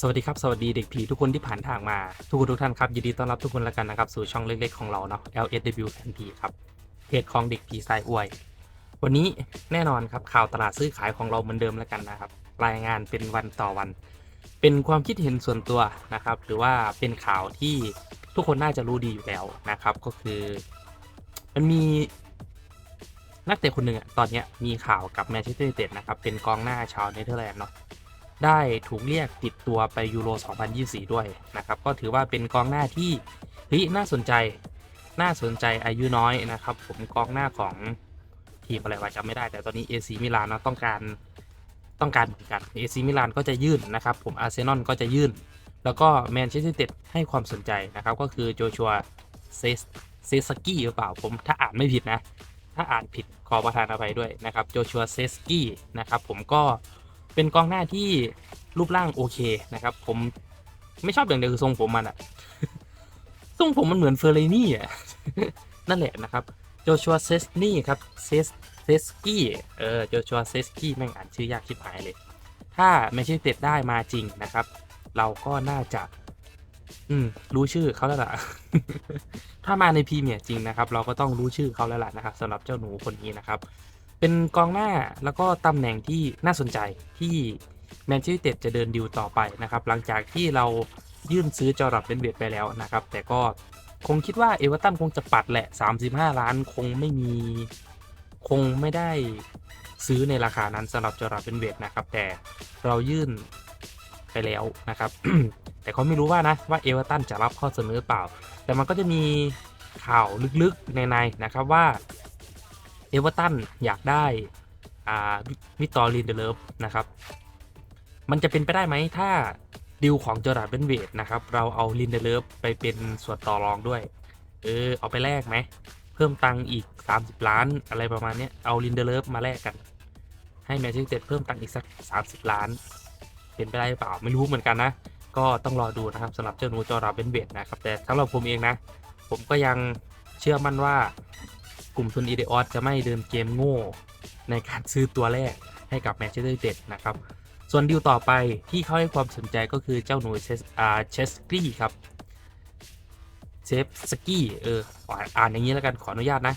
สวัสดีครับ สวัสดีเด็กผีทุกคนที่ผ่านทางมา ทุกคนทุกท่านครับ ยินดีต้อนรับทุกคนแล้วกันนะครับ สู่ช่องเล็กๆของเราเนาะ LSW แฟนพีครับเพจของเด็กผีสายอวย วันนี้แน่นอนครับข่าวตลาดซื้อขายของเราเหมือนเดิมแล้วกันนะครับ รายงานเป็นวันต่อวัน เป็นความคิดเห็นส่วนตัวนะครับ หรือว่าเป็นข่าวที่ทุกคนน่าจะรู้ดีอยู่แล้วนะครับ ก็คือมันมีนักเตะคนหนึ่งอะตอนนี้มีข่าวกับแมนเชสเตอร์ยูไนเต็ดนะครับ เป็นกองหน้าชาวเนเธอร์แลนด์เนาะ ได้ถูกเรียกติดตัวไปยูโร 2024 ด้วยนะครับ ก็ถือว่าเป็นกองหน้าที่เฮ้ยน่าสนใจ น่าสนใจอายุน้อยนะครับ ผมกองหน้าของทีมอะไรวะจำไม่ได้ แต่ตอนนี้ AC มิลานเนาะต้องการต้องการเหมือนกัน AC มิลานก็จะยื่นนะครับ ผมอาร์เซนอลก็จะยื่น แล้วก็แมนเชสเตอร์เต็ดให้ความสนใจนะครับ ก็คือโจชัวเซสเซสกี้หรือเปล่าผมถ้าอ่านไม่ผิดนะ ถ้าอ่านผิดขอประทานอภัยด้วยนะครับโจชัวเซสกี้นะครับผมก็ เป็นกองหน้าที่รูปร่างโอเคนะครับ ผมไม่ชอบอย่างเดียวคือทรงผมมันอะทรงผมมันเหมือนเฟอร์เรนี่อะนั่นแหละนะครับโจชัวเซสนี่ครับเซสเซสกี้เออโจชัวเซสกี้แม่งอ่านชื่อยากชิบหายเลย ถ้าไม่ใช่เต็ดได้มาจริงนะครับ เราก็น่าจะ อืม รู้ชื่อเขาแล้วล่ะ ถ้ามาในพรีเมียร์จริงนะครับ เราก็ต้องรู้ชื่อเขาแล้วล่ะนะครับสำหรับเจ้าหนูคนนี้นะครับ เป็นกองหน้าแล้วก็ตำแหน่งที่น่าสนใจที่แมนเชสเตอร์ยูไนเต็ดจะเดินดิวต่อไปนะครับ หลังจากที่เรายื่นซื้อจอรับเป็นเวทไปแล้วนะครับ แต่ก็คงคิดว่าเอเวอร์ตันคงจะปัดแหละ 35 ล้านคงไม่มีคงไม่ได้ซื้อในราคานั้นสำหรับจอรับเป็นเวทนะครับ แต่เรายื่นไปแล้วนะครับ แต่เขาไม่รู้ว่านะว่าเอเวอร์ตันจะรับข้อเสนอเปล่า แต่มันก็จะมีข่าวลึกๆในในๆนะครับว่า เอเวอร์ตันอยากได้วิตอรีนเดเลฟนะครับ มันจะเป็นไปได้ไหมถ้าดิวของจอร์ดาเบนเวดนะครับ เราเอาลินเดเลฟไปเป็นส่วนต่อรองด้วย เออ เอาไปแลกไหม เพิ่มตังค์อีก 30 ล้านอะไรประมาณนี้เอาลินเดเลฟมาแลกกัน ให้แมนเชสเตอร์เพิ่มตังค์อีกสัก 30 ล้าน เป็นไปได้หรือเปล่าไม่รู้เหมือนกันนะ ก็ต้องรอดูนะครับสำหรับเจ้าหนูจอร์ดาเบนเวดนะครับ แต่สำหรับผมเองนะ ผมก็ยังเชื่อมั่นว่า กลุ่มทุนอีเดออสจะไม่เดินเกมโง่ในการซื้อตัวแรกให้กับแมนเชสเตอร์ยูไนเต็ดนะครับ ส่วนดิวต่อไปที่เขาให้ความสนใจก็คือเจ้าหนูเชสอาเชสกี้ครับเซฟสกี้เอออ่านอย่างนี้แล้วกันขออนุญาตนะ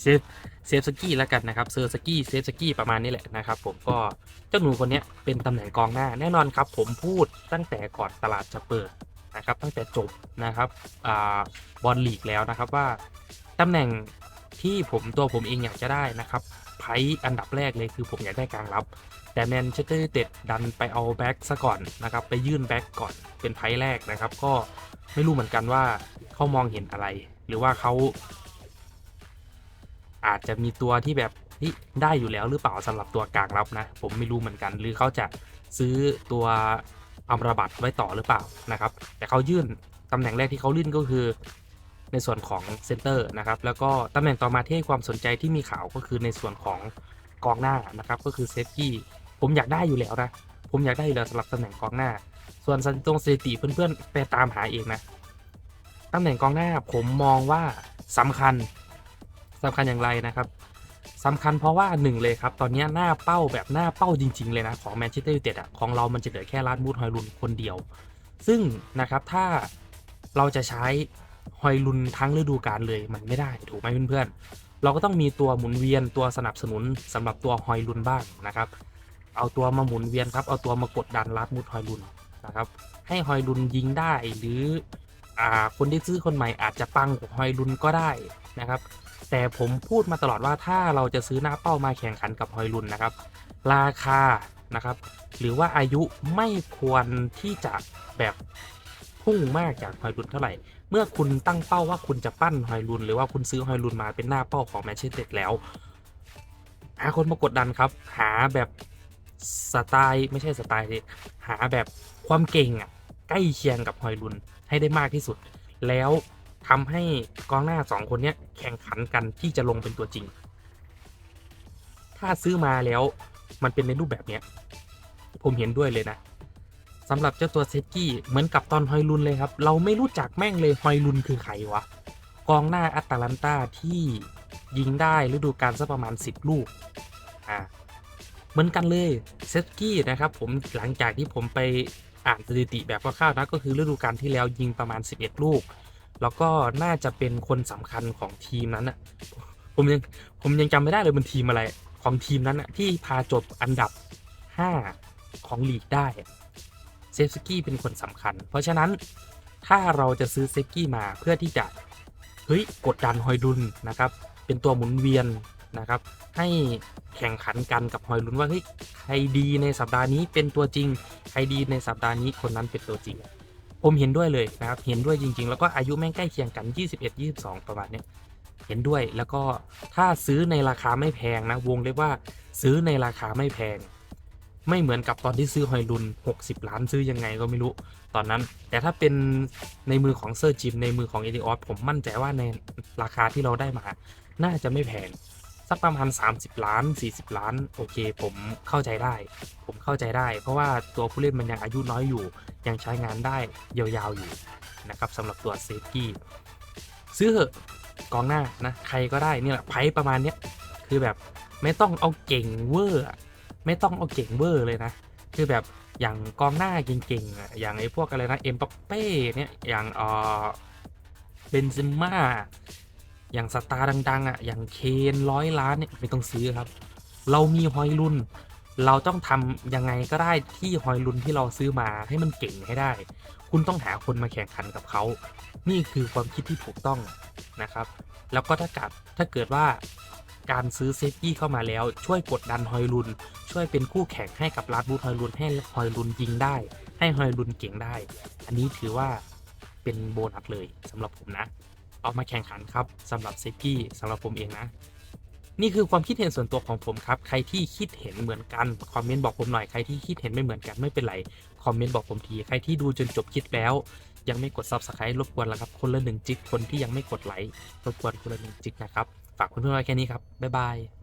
เซฟเซฟสกี้แล้วกันนะครับเซอร์สกี้เซฟสกี้ประมาณนี้แหละนะครับผมก็เจ้าหนูคนนี้เป็นตำแหน่งกองหน้าแน่นอนครับ ผมพูดตั้งแต่ก่อนตลาดจะเปิดนะครับตั้งแต่จบนะครับอบอลลีกแล้วนะครับว่า ตำแหน่งที่ผมตัวผมเองอยากจะได้นะครับไพ่อันดับแรกเลยคือผมอยากได้กลางรับ แต่แมนเชสเตอร์เต็ดดันไปเอาแบ็กซะก่อนนะครับไปยื่นแบ็กก่อนเป็นไพ่แรกนะครับ ก็ไม่รู้เหมือนกันว่าเขามองเห็นอะไร หรือว่าเขาอาจจะมีตัวที่แบบได้อยู่แล้วหรือเปล่าสำหรับตัวกลางรับนะ ผมไม่รู้เหมือนกัน หรือเขาจะซื้อตัวอัมรบัตไว้ต่อหรือเปล่านะครับ แต่เขายื่นตำแหน่งแรกที่เขาลื่นก็คือ ในส่วนของเซนเตอร์นะครับแล้วก็ตำแหน่งต่อมาที่ให้ความสนใจที่มีข่าวก็คือในส่วนของกองหน้านะครับก็คือเซฟกี้ผมอยากได้อยู่แล้วนะผมอยากได้อยู่แล้วสำหรับตำแหน่งกองหน้า ส่วนตรงสถิติเพื่อนๆไปตามหาเองนะตำแหน่งกองหน้าผมมองว่าสำคัญสำคัญอย่างไรนะครับสำคัญเพราะว่าหนึ่งเลยครับ ตอนนี้หน้าเป้าแบบหน้าเป้าจริง ๆ เลยนะ ของแมนเชสเตอร์ยูไนเต็ดอะของเรามันจะเหลือแค่ลาดมูดฮอยลุนคนเดียว ซึ่งนะครับถ้าเราจะใช้ ฮอยลุนทั้งฤดูกาลเลยมันไม่ได้ถูกไหมเพื่อนๆเราก็ต้องมีตัวหมุนเวียนตัวสนับสนุนสำหรับตัวฮอยลุนบ้างนะครับ เอาตัวมาหมุนเวียนครับเอาตัวมากดดันลาดมุดฮอยลุนนะครับ ให้ฮอยลุนยิงได้หรืออ่าคนที่ซื้อคนใหม่อาจจะปังกว่าฮอยลุนก็ได้นะครับแต่ผมพูดมาตลอดว่าถ้าเราจะซื้อหน้าเป้ามาแข่งขันกับฮอยลุนนะครับ ราคานะครับ หรือว่าอายุไม่ควรที่จะแบบ พุ่งมากจากฮอยลุนเท่าไหร่ เมื่อคุณตั้งเป้าว่าคุณจะปั้นฮอยลุนหรือว่าคุณซื้อฮอยลุนมาเป็นหน้าเป้าของแมนเชสเตอร์แล้ว หาคนมากดดันครับ หาแบบสไตล์ไม่ใช่สไตล์หาแบบความเก่งอะใกล้เคียงกับฮอยลุนให้ได้มากที่สุด แล้วทำให้กองหน้าสองคนเนี้ยแข่งขันกันที่จะลงเป็นตัวจริง ถ้าซื้อมาแล้วมันเป็นในรูปแบบเนี้ย ผมเห็นด้วยเลยนะ สำหรับเจ้าตัวเซตกี้เหมือนกับตอนฮอยลุนเลยครับ เราไม่รู้จักแม่งเลยฮอยลุนคือใครวะ กองหน้าอัตแลนตาที่ยิงได้ฤดูกาลสักประมาณ 10 ลูกอ่ามือนกันเลยเซกี้นะครับผมหลังจากที่ผมไปอ่านสถิติแบบคร่าวๆนะก็คือฤดูกาลที่แล้วยิงประมาณ 11 ลูก แล้วก็น่าจะเป็นคนสำคัญของทีมนั้นอะผมยังผมยังจำไม่ได้เลยมันทีมอะไรของทีมนั้นอะที่พาจบอันดับ 5 ของลีกได้ ซฟสกี้เป็นคนสำคัญ เพราะฉะนั้นถ้าเราจะซื้อเซฟกี้มาเพื่อที่จะเฮ้ยกดดันฮอยดุนนะครับ เป็นตัวหมุนเวียนนะครับ ให้แข่งขันกันกับฮอยลุนว่าเฮ้ยใครดีในสัปดาห์นี้เป็นตัวจริง ใครดีในสัปดาห์นี้คนนั้นเป็นตัวจริง ผมเห็นด้วยเลยนะครับ เห็นด้วยจริง ๆ แล้วก็อายุแม่งใกล้เคียงกัน 21 22 ประมาณเนี้ยเห็นด้วยแล้วก็ถ้าซื้อในราคาไม่แพงนะวงเรียกว่าซื้อในราคาไม่แพง ไม่เหมือนกับตอนที่ซื้อฮอยลุน 60 ล้านซื้อยังไงก็ไม่รู้ ตอนนั้น แต่ถ้าเป็นในมือของเซอร์จิมในมือของเอดิออสผมมั่นใจว่าในราคาที่เราได้มา น่าจะไม่แพงสักประมาณ 30 ล้าน 40 ล้าน โอเค ผมเข้าใจได้ ผมเข้าใจได้ เพราะว่าตัวผู้เล่นมันยังอายุน้อยอยู่ ยังใช้งานได้ยาวๆอยู่นะครับสำหรับตัวเซฟกี้ซื้อเหอะกองหน้านะ ใครก็ได้นี่แหละไพ่ประมาณเนี้ยคือแบบไม่ต้องเอาเก่งเวอร์อ ไม่ต้องเอาเก่งเวอร์เลยนะ คือแบบอย่างกองหน้าเก่งๆอย่างไอ้พวกอะไรนะเอ็มบัปเป้เนี่ยอย่างเออเบนซิม่าอย่างสตาร์ดัง ๆ อะ อย่างเคนร้อยล้านเนี่ยไม่ต้องซื้อครับ เรามีฮอยลุนเราต้องทำยังไงก็ได้ที่ฮอยลุนที่เราซื้อมาให้มันเก่งให้ได้ คุณต้องหาคนมาแข่งขันกับเขา นี่คือความคิดที่ถูกต้องนะครับ แล้วก็ถ้ากัดถ้าเกิดว่า การซื้อเซฟกี้เข้ามาแล้ว ช่วยกดดันฮอยลุน ช่วยเป็นคู่แข่งให้กับลาดบูทฮอยลุนให้ฮอยลุนยิงได้ ให้ฮอยลุนเก่งได้ อันนี้ถือว่าเป็นโบนัสเลยสำหรับผมนะ เอามาแข่งขันครับสำหรับเซฟกี้สำหรับผมเองนะ นี่คือความคิดเห็นส่วนตัวของผมครับ ใครที่คิดเห็นเหมือนกันคอมเมนต์บอกผมหน่อยใครที่คิดเห็นไม่เหมือนกันไม่เป็นไรคอมเมนต์บอกผมทีใครที่ดูจนจบคลิปแล้วยังไม่กด subscribe รบกวนแล้วครับ คนละหนึ่งจิกคนที่ยังไม่กดไลค์รบกวนคนละหนึ่งจิกนะครับ ฝากเพื่อนๆไว้แค่นี้ครับ บ๊ายบาย